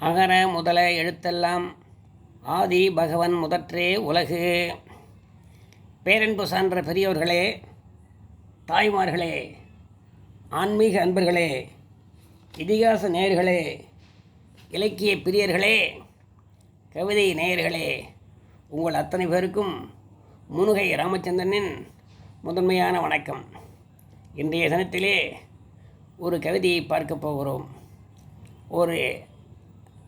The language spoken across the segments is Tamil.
அகர முதல எழுத்தெல்லாம் ஆதி பகவன் முதற்றே உலகு. பேரன்பு சான்ற பெரியோர்களே தாய்மார்களே ஆன்மீக அன்பர்களே இதிகாச நேயர்களே இலக்கிய பிரியர்களே கவிதை நேயர்களே உங்கள் அத்தனை பேருக்கும் முனுகை ராமச்சந்திரனின் முதன்மையான வணக்கம். இன்றைய தினத்திலே ஒரு கவிதையை பார்க்கப் போகிறோம். ஒரு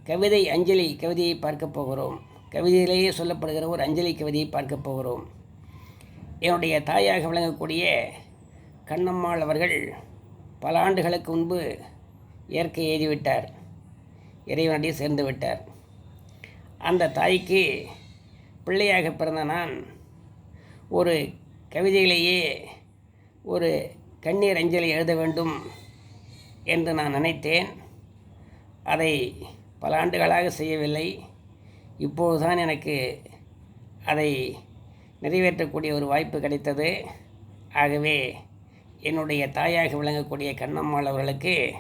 கவிதை அஞ்சலி கவிதையை பார்க்கப் போகிறோம். கவிதையிலேயே சொல்லப்படுகிற ஒரு அஞ்சலி கவிதையை பார்க்கப் போகிறோம். என்னுடைய தாயாக விளங்கக்கூடிய கண்ணம்மாள் அவர்கள் பல ஆண்டுகளுக்கு முன்பு இயற்கை எழுதிவிட்டார். இறைவனடி சேர்ந்து விட்டார். அந்த தாய்க்கு பிள்ளையாக பிறந்த நான் ஒரு கவிதையிலேயே ஒரு கண்ணீர் அஞ்சலி எழுத வேண்டும் என்று நான் நினைத்தேன். அதை பல ஆண்டுகளாக செய்யவில்லை. இப்போதுதான் எனக்கு அதை நிறைவேற்றக்கூடிய ஒரு வாய்ப்பு கிடைத்தது. ஆகவே என்னுடைய தாயாக விளங்கக்கூடிய கண்ணம்மாள் அவர்களுக்கு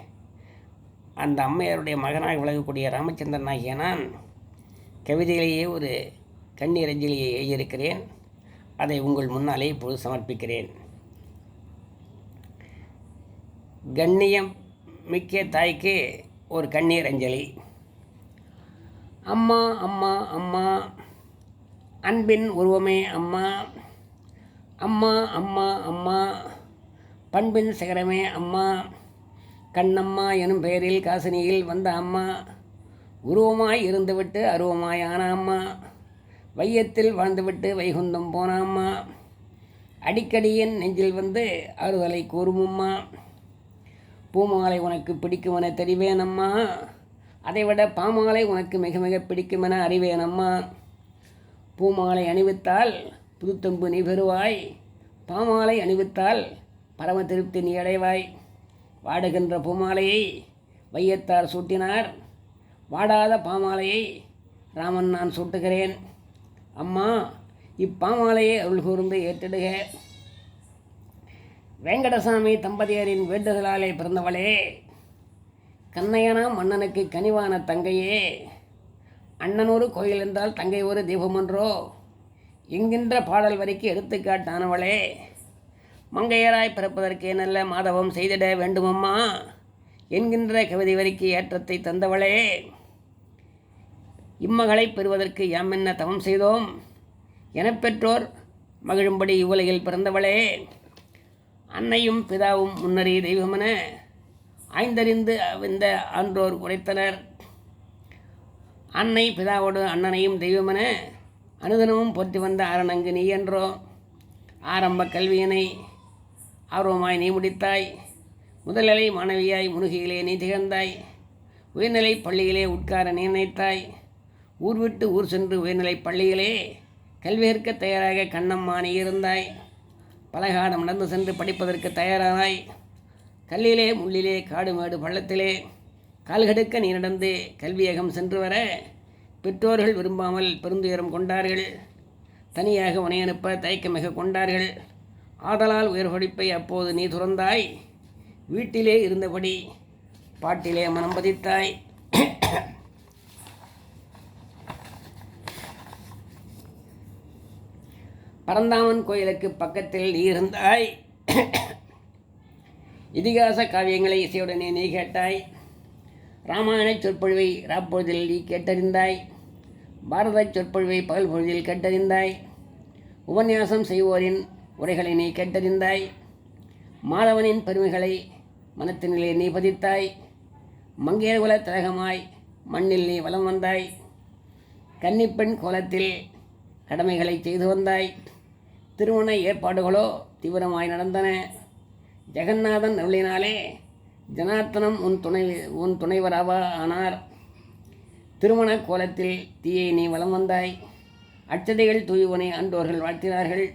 அந்த அம்மையாருடைய மகனாக விளங்கக்கூடிய ராமச்சந்திரன் ஆகிய நான் கவிதையிலேயே ஒரு கண்ணீர் அஞ்சலியை எழுதியிருக்கிறேன். அதை உங்கள் முன்னாலே இப்போது சமர்ப்பிக்கிறேன். கண்ணியம் மிக்க தாய்க்கு ஒரு கண்ணீர் அஞ்சலி அம்மா அம்மா அம்மா. அன்பின் உருவமே அம்மா. அம்மா அம்மா அம்மா. பண்பின் சிகரமே அம்மா. கண்ணம்மா எனும் பெயரில் காசினியில் வந்த அம்மா. உருவமாய் இருந்துவிட்டு அருவமாய் அம்மா. வையத்தில் வாழ்ந்துவிட்டு வைகுந்தம் போன அம்மா. அடிக்கடியின் நெஞ்சில் வந்து ஆறுதலை கூறுமம்மா பூமாலை உனக்கு பிடிக்குமென தெரிவேன் அம்மா. அதைவிட பாமாலை உனக்கு மிக மிக பிடிக்குமென அறிவேன் அம்மா. பூமாலை அணிவித்தால் புதுத்தம்பு நீ பெறுவாய். பாமாலை அணிவித்தால் பரம திருப்தி நீ அடைவாய். வாடுகின்ற பூமாலையை வையத்தார் சூட்டினார். வாடாத பாமாலையை ராமன் நான் சூட்டுகிறேன். அம்மா இப்பாமாலையை அருள் கூர்ந்து ஏற்றிடுக. வெங்கடசாமி தம்பதியரின் வேண்டுதலாலே பிறந்தவளே. கண்ணையனா மன்னனுக்கு கனிவான தங்கையே. அண்ணன் ஒரு கோயில் என்றால் தங்கை ஒரு தெய்வமன்றோ என்கின்ற பாடல் வரிக்கு எடுத்துக்காட்டானவளே மங்கையராய் பிறப்பதற்கு நல்ல மாதவம் செய்திட வேண்டுமம்மா? என்கின்ற கவிதை வரிக்கு ஏற்றத்தை தந்தவளே இம்மகளை பெறுவதற்கு யாம் என்ன தவம் செய்தோம்? எனப்பெற்றோர் மகிழும்படி இவ்வுலகில் பிறந்தவளே அன்னையும் பிதாவும் முன்னறி தெய்வமென ஆய்ந்தறிந்து இந்த அன்றோர் உரைத்தனர். அன்னை பிதாவோடு அண்ணனையும் தெய்வமென அனுதினமும் போற்றி வந்த அரணங்கு நீ என்றோ. ஆரம்ப கல்வியினை ஆர்வமாய் நீ முடித்தாய். முதல்நிலை மாணவியாய் முனுகையிலே நீ திகழ்ந்தாய். உயர்நிலை பள்ளியிலே உட்கார நீ நினைத்தாய். ஊர் விட்டு ஊர் சென்று உயர்நிலை பள்ளியிலே கல்வி தயாராக கண்ணம்மா நீ இருந்தாய். பலகாலம் நடந்து சென்று படிப்பதற்கு தயாரானாய். கல்லிலே முள்ளிலே காடு மாடு பள்ளத்திலே கால்கடுக்க நீ நடந்து கல்வியகம் சென்று வர பெற்றோர்கள் விரும்பாமல் பெருந்துயரம் கொண்டார்கள். தனியாக உனை அனுப்ப தயக்கமிக கொண்டார்கள். ஆதலால் உயர் படிப்பை அப்போது நீ துறந்தாய். வீட்டிலே இருந்தபடி பாட்டிலே மனம் பதித்தாய். பரந்தாமன் கோயிலுக்கு பக்கத்தில் நீ இருந்தாய். இதிகாச காவியங்களை இசையுடனே நீ கேட்டாய். ராமாயண சொற்பொழிவை ராப்பொழுதில் நீ கேட்டறிந்தாய். பாரத சொற்பொழிவை பகல் பொழுதில் கேட்டறிந்தாய். உபன்யாசம் செய்வோரின் உரைகளை நீ கேட்டறிந்தாய். மாதவனின் பெருமைகளை மனத்தினிலே நீ பதித்தாய். மங்கையர்குல திலகமாய் மண்ணில் நீ வலம் வந்தாய். கன்னிப்பெண் கோலத்தில் கடமைகளை செய்து வந்தாய். திருமண ஏற்பாடுகளோ தீவிரமாய் நடந்தன. ஜெகநாதன் அருளினாலே ஜனார்த்தனம் உன் துணை உன் துணைவராவா ஆனார். திருமண கோலத்தில் தீயை நீ வலம் வந்தாய். அச்சதைகள் தூய்வனை அன்றோர்கள் வாழ்த்தினார்கள்.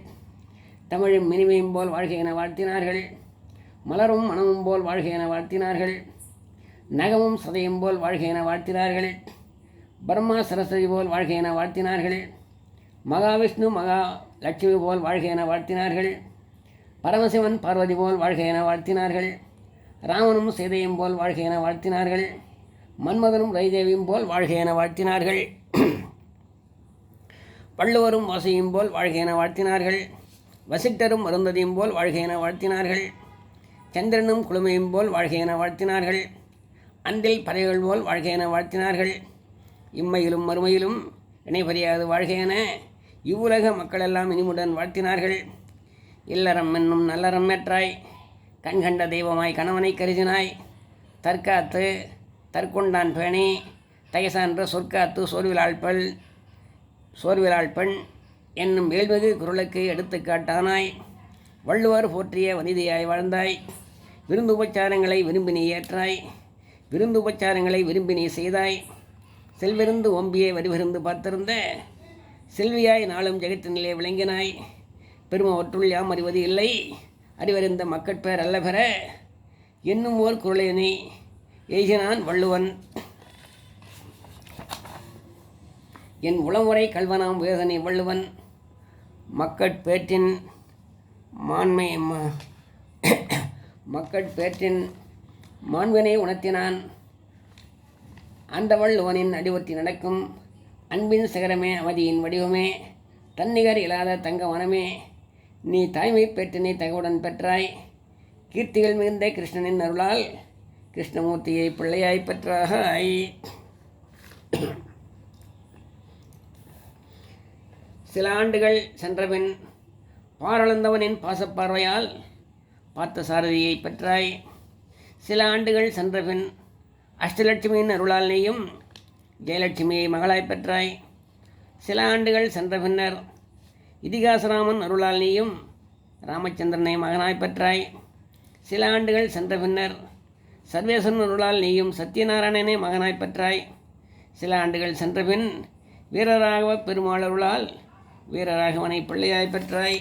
தமிழும் மினிமையும் போல் வாழ்க என வாழ்த்தினார்கள். மலரும் மனமும் போல் வாழ்க என வாழ்த்தினார்கள். நகமும் சதையும் போல் வாழ்க என வாழ்த்தினார்கள். பிரம்மா சரஸ்வதி போல் வாழ்க என வாழ்த்தினார்கள். மகாவிஷ்ணு மகா லட்சுமி போல் வாழ்க என வாழ்த்தினார்கள். பரமசிவன் பார்வதி போல் வாழ்க என வாழ்த்தினார்கள். ராமனும் சீதையும் போல் வாழ்க என வாழ்த்தினார்கள். மன்மதனும் ரைதேவியும் போல் வாழ்க என வாழ்த்தினார்கள். வள்ளுவரும் வசையும் போல் வாழ்க என வாழ்த்தினார்கள். வசிட்டரும் மருந்ததையும் போல் வாழ்க என வாழ்த்தினார்கள். சந்திரனும் குழுமையும் போல் வாழ்க என வாழ்த்தினார்கள். அன்றில் பறவைகள் போல் வாழ்க என வாழ்த்தினார்கள். இம்மையிலும் மறுமையிலும் இணைபறியாது வாழ்க என இவ்வுலக மக்களெல்லாம் இனிமுடன் வாழ்த்தினார்கள். இல்லறம் என்னும் நல்லறம் ஏற்றாய் கண்கண்ட தெய்வமாய் கணவனை கருதினாய் தற்காத்து தற்கொண்டான் பேணி. தயசான்ற சொற்காத்து சோர்விலாழ்பல் சோர்விலாள் பெண் என்னும் வேல்மிகு குரலுக்கு எடுத்துக்காட்டானாய் வள்ளுவர் போற்றிய வனிதையாய் வாழ்ந்தாய். விருந்து உபச்சாரங்களை விரும்பி நீ ஏற்றாய். விருந்து உபச்சாரங்களை விரும்பி நீ செய்தாய். செல்விருந்து ஒம்பியை வரிவிருந்து பார்த்திருந்த. செல்வியாய் நாளும் ஜெகத்தினிலே விளங்கினாய். பெருமவற்றுள் யாம் அறிவது இல்லை. அறிவறிந்த மக்கட்பேர் அல்ல பெற என்னும் ஓர் குரலினை எய்கினான் வள்ளுவன். என் உளமுறை கல்வனாம் வேதனை வள்ளுவன். மக்கட்பேற்றின் மாண்மை மக்கட்பேற்றின் மாண்பினை உணர்த்தினான். அந்த வள்ளுவனின் அடிவற்றி நடக்கும் அன்பின் சிகரமே அவதியின் வடிவமே தன்னிகர் இல்லாத தங்க வனமே நீ தாய்மை நீ தகவுடன் பெற்றாய். கீர்த்திகள் மிகுந்த கிருஷ்ணனின் அருளால் கிருஷ்ணமூர்த்தியை பிள்ளையாய் பெற்றாய் சில ஆண்டுகள் சென்றபின் பாரளந்தவனின் பாசப்பார்வையால் பார்த்த சாரதியை பெற்றாய். சில ஆண்டுகள் சென்றபின் அஷ்டலட்சுமியின் அருளால் நீயும் ஜெயலட்சுமியை மகளாய் பெற்றாய். சில ஆண்டுகள் சென்ற பின்னர் இதிகாசராமன் அருளால் நீயும் ராமச்சந்திரனை மகனாய் பெற்றாய். சில ஆண்டுகள் சென்ற பின்னர் சர்வேசன் அருளால் நீயும் சத்யநாராயணனை மகனாய் பெற்றாய். சில ஆண்டுகள் சென்ற பின் வீரராகவ பெருமாள் அருளால் வீரராகவனை பிள்ளையாய் பெற்றாய்.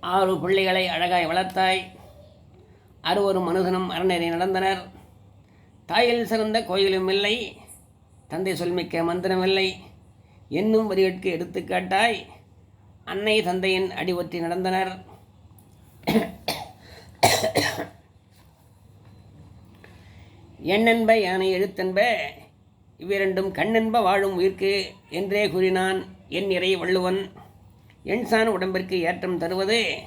ஆறு பிள்ளைகளை அழகாய் வளர்த்தாய். அறுவரும் மனுதனும் அறநெறி நடந்தனர். தாயில் சிறந்த கோயிலும் இல்லை. தந்தை சொல்மிக்க மந்திரமில்லை. என்னும் வரிகளுக்கு எடுத்துக்காட்டாய் அன்னை தந்தையின் அடிவற்றி நடந்தனர். எண்ணென்ப யானை எழுத்தென்ப இவ்விரண்டும் கண்ணென்ப வாழும் உயிர்க்கு என்றே கூறினான் என் இறை வள்ளுவன். எண்சான் உடம்பிற்கு ஏற்றம் தருவது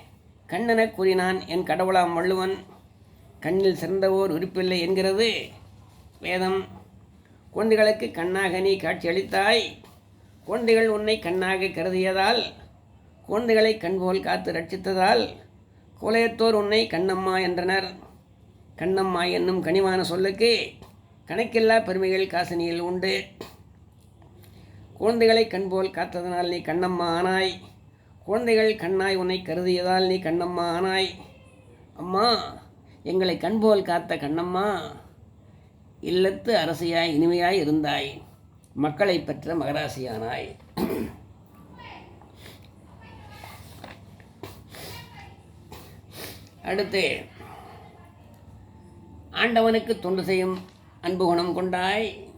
கண்ணெனக் கூறினான் என் கடவுளாம் வள்ளுவன். கண்ணில் சிறந்தவோர் உறுப்பில்லை என்கிறது வேதம். குழந்தைகளுக்கு கண்ணாக நீ காட்சியளித்தாய். குழந்தைகள் உன்னை கண்ணாக கருதியதால் குழந்தைகளை கண்போல் காத்து ரட்சித்ததால் குலையத்தோர் உன்னை கண்ணம்மா என்றனர். கண்ணம்மா என்னும் கனிவான சொல்லுக்கு கணக்கில்லா பெருமைகள் காசினியில் உண்டு. குழந்தைகளை கண்போல் காத்ததனால் நீ கண்ணம்மா ஆனாய். குழந்தைகள் கண்ணாய் உன்னை கருதியதால் நீ கண்ணம்மா ஆனாய். அம்மா எங்களை கண்போல் காத்த கண்ணம்மா. இல்லத்து அரசியாய் இனிமையாய் இருந்தாய். மக்களை பெற்ற மகராசியானாய். அடுத்து ஆண்டவனுக்கு தொண்டு செய்யும் அன்பு குணம் கொண்டாய்.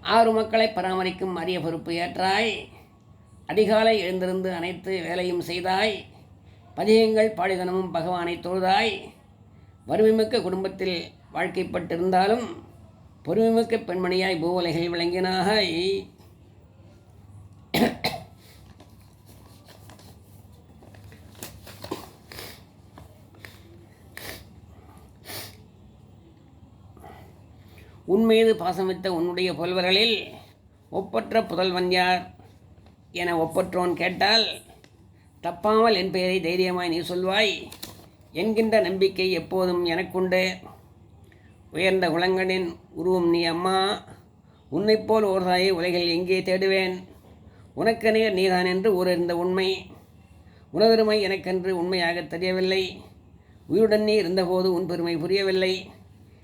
ஆறு மக்களை பராமரிக்கும் அரிய பொறுப்பு ஏற்றாய். அதிகாலை எழுந்திருந்து அனைத்து வேலையும் செய்தாய். பதிகங்கள் பாடிதனமும் பகவானை தொழுதாய். வறுமைமிக்க குடும்பத்தில் வாழ்க்கைப்பட்டிருந்தாலும் பொறுமைமிக்க பெண்மணியாய் பூவலைகள் விளங்கினாக உன்மீது பாசம் வைத்த உன்னுடைய புதல்வர்களில் ஒப்பற்ற புதல்வன் யார் என ஒப்பற்றோன் கேட்டால் தப்பாமல் என் பெயரை தைரியமாய் நீ சொல்வாய். என்கின்ற நம்பிக்கை எப்போதும் எனக்குண்டு. உயர்ந்த குலங்களின் உருவம் நீ அம்மா. உன்னைப் போல் ஒரு தாயை உலகில் எங்கே தேடுவேன்? உனக்கு நேர் நீதான் என்று இருந்த உண்மை. உனதருமை எனக்கென்று உண்மையாக தெரியவில்லை. உயிருடன் நீ இருந்தபோது உன் பெருமை புரியவில்லை.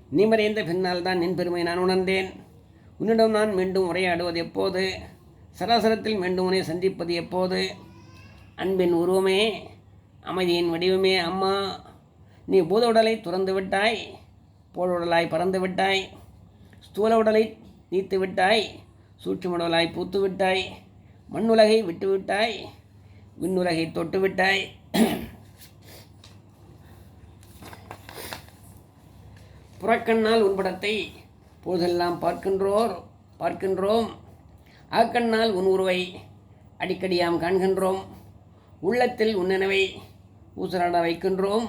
நீ மறைந்த பின்னால் தான் நின் பெருமை நான் உணர்ந்தேன். உன்னிடம் நான் மீண்டும் உரையாடுவது எப்போது? சராசரத்தில் மீண்டும் உன்னை சந்திப்பது எப்போது? அன்பின் உருவமே அமைதியின் வடிவமே அம்மா. நீ பூத உடலை துறந்து விட்டாய். போல் உடலாய் பறந்து விட்டாய். ஸ்தூல உடலை நீத்து விட்டாய். சூட்சும உடலாய் பூத்து விட்டாய். மண்ணுலகை விட்டு விட்டாய். விண்ணுலகை தொட்டு விட்டாய். புறக்கண்ணால் உன்படத்தை போதெல்லாம் பார்க்கின்றோர் பார்க்கின்றோம். அகக்கண்ணால் உன் உருவை அடிக்கடியாம் காண்கின்றோம். உள்ளத்தில் உன்னனவை ஊசலாட வைக்கின்றோம்.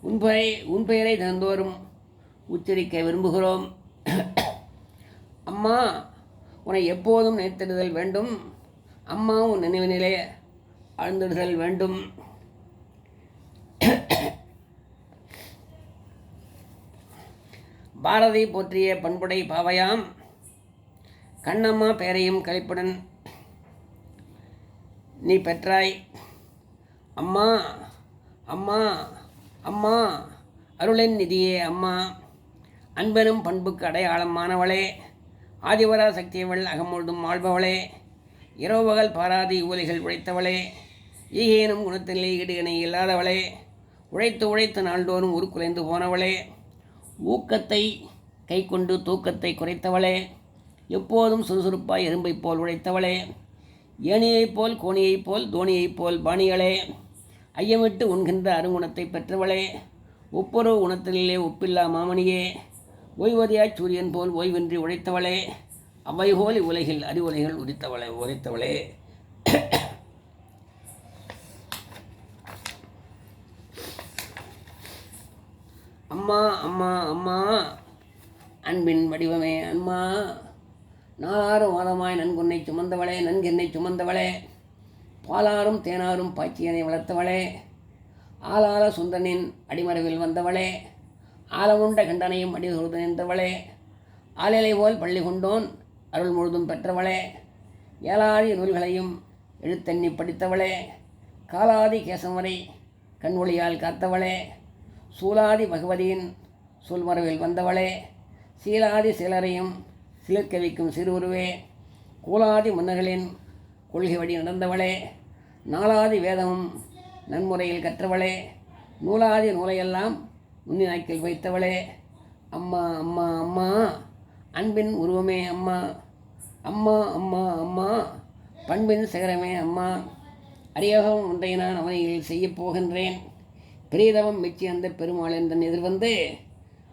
உன் பெயரை உன் பெயரை தந்தோறும் உச்சரிக்க விரும்புகிறோம். அம்மா உன்னை எப்போதும் நினைத்திடுதல் வேண்டும். அம்மா உன் நினைவினிலே ஆழ்ந்திடுதல் வேண்டும். பாரதி போற்றிய பண்புடை பாவையாம். கண்ணம்மா பேரையும் கழிப்புடன் நீ பெற்றாய். அம்மா அம்மா அம்மா அருளின் நிதியே அம்மா. அன்பெனும் பண்புக்கு அடையாளமானவளே ஆதிவரா சக்தியவள் அகமுழுதும் ஆள்பவளே. இரவுபகல் பாராதி ஊலிகள் உழைத்தவளே. ஈகேனும் குணத்திலே ஈடு இணை இல்லாதவளே. உழைத்து உழைத்து நாள்தோறும் உருக்குலைந்து போனவளே. ஊக்கத்தை கை கொண்டு தூக்கத்தை குறைத்தவளே. எப்போதும் சுறுசுறுப்பாய் எறும்பைப் போல் உழைத்தவளே. ஏணியைப் போல் கோணியைப் போல் தோணியைப் போல் பாணிகளே. ஐயமிட்டு உண்கின்ற அருங்குணத்தை பெற்றவளே. ஒப்புரவு குணத்திலே ஒப்பில்லா மாமணியே. ஓய்வதியாய் சூரியன் போல் ஓய்வின்றி உழைத்தவளே. அவை உலகில் அறிவுலைகள் உரித்தவளே உரைத்தவளே. அம்மா அம்மா அம்மா. அன்பின் வடிவமே அம்மா. நாளாரும் வாதமாய் நன்கொன்னை சுமந்தவளே நன்கென்னை சுமந்தவளே. பாலாரும் தேனாரும் பாய்ச்சியனை வளர்த்தவளே. ஆளாள சுந்தனின் அடிமரவில் வந்தவளே. ஆலமுண்ட கண்டனையும் அடிசொழுது நின்றவளே. ஆளிலை போல் பள்ளி கொண்டோன் அருள் முழுதும் பெற்றவளே. ஏலாதி நூல்களையும் எழுத்தண்ணி படித்தவளே. காலாதி கேசவரை கண்மொழியால் காத்தவளே. சூலாதி பகவதியின் சூழ்மரவில் வந்தவளே. சீலாதி சிலரையும் சிலிர்க்கவிக்கும் சிறுவுருவே. கூலாதி மன்னர்களின் கொள்கை வழி நடந்தவளே. நாலாதி வேதமும் நன்முறையில் கற்றவளே. நூலாதி நூலையெல்லாம் முன்னினாக்கில் வைத்தவளே. அம்மா அம்மா அம்மா. அன்பின் உருவமே அம்மா. அம்மா அம்மா அம்மா. பண்பின் சிகரமே அம்மா. அரியோகம் ஒன்றை நான் அவனையில் செய்யப் போகின்றேன். பிரீதவம் மிச்சி அந்த பெருமாள் என்ற எதிர்வந்து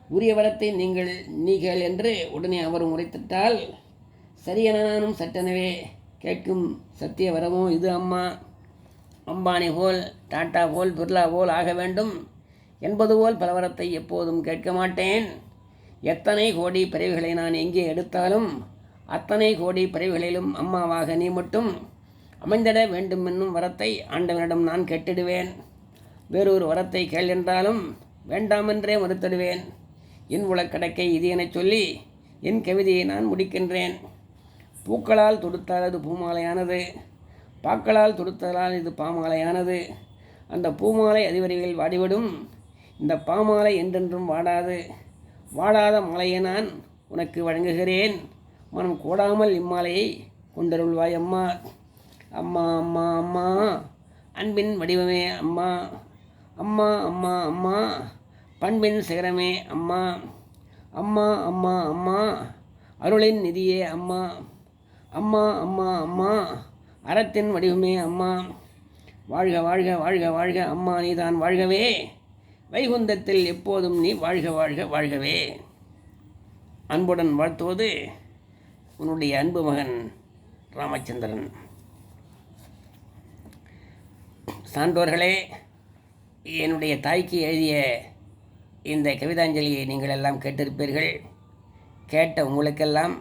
உரிய வளத்தை நீங்கள் நீகள் என்று உடனே அவர் உரைத்திட்டால் சரியென நானும் சட்டெனவே கேட்கும் சத்திய வரமோ இது அம்மா. அம்பானி போல் டாட்டா போல் பிர்லா போல் ஆக வேண்டும். என்பது போல் பலவரத்தை எப்போதும் கேட்க மாட்டேன். எத்தனை கோடி பிறவிகளை நான் எங்கே எடுத்தாலும் அத்தனை கோடி பிறவிகளிலும் அம்மாவாக நீ மட்டும் அமைந்திட வேண்டும் என்னும் வரத்தை ஆண்டவனிடம் நான் கேட்டிடுவேன். வேறொரு வரத்தை கேள் என்றாலும் வேண்டாமென்றே மறுத்திடுவேன். என் உலக்கடக்கை இது எனச் சொல்லி என் கவிதையை நான் முடிக்கின்றேன். பூக்களால் தொடுத்தால் அது பூமாலையானது பாக்களால் தொடுத்தலால் இது பாமாலையானது. அந்த பூமாலை அதிவிரைவில் வாடிவிடும். இந்த பாமாலை என்றென்றும் வாடாது. வாடாத மாலையை நான் உனக்கு வழங்குகிறேன். மனம் கூடாமல் இம்மாலையை கொண்டருள்வாய் அம்மா. அம்மா அம்மா அம்மா. அன்பின் வடிவமே அம்மா. அம்மா அம்மா அம்மா. பண்பின் சிகரமே அம்மா. அம்மா அம்மா அம்மா. அருளின் நிதியே அம்மா. அம்மா அம்மா அம்மா. அறத்தின் வடிவமே அம்மா. வாழ்க வாழ்க வாழ்க வாழ்க அம்மா. நீதான் வாழ்கவே. வைகுந்தத்தில் எப்போதும் நீ வாழ்க வாழ்க வாழ்கவே. அன்புடன் வாழ்த்துவது உன்னுடைய அன்பு மகன் ராமச்சந்திரன். சான்றோர்களே என்னுடைய தாய்க்கு எழுதிய இந்த கவிதாஞ்சலியை நீங்கள் எல்லாம் கேட்டிருப்பீர்கள். கேட்ட உங்களுக்கெல்லாம்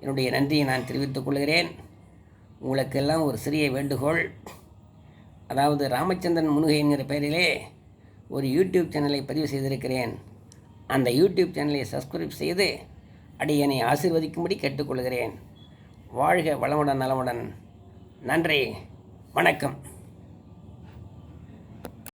என்னுடைய நன்றியை நான் தெரிவித்துக் கொள்கிறேன். உங்களுக்கெல்லாம் ஒரு சிறிய வேண்டுகோள். அதாவது ராமச்சந்திரன் முனுகை என்கிற பெயரிலே ஒரு யூடியூப் சேனலை பதிவு செய்திருக்கிறேன். அந்த யூடியூப் சேனலை சப்ஸ்கிரைப் செய்து அடியனை ஆசிர்வதிக்கும்படி கேட்டுக்கொள்கிறேன். வாழ்க வளமுடன் நலமுடன். நன்றி. வணக்கம்.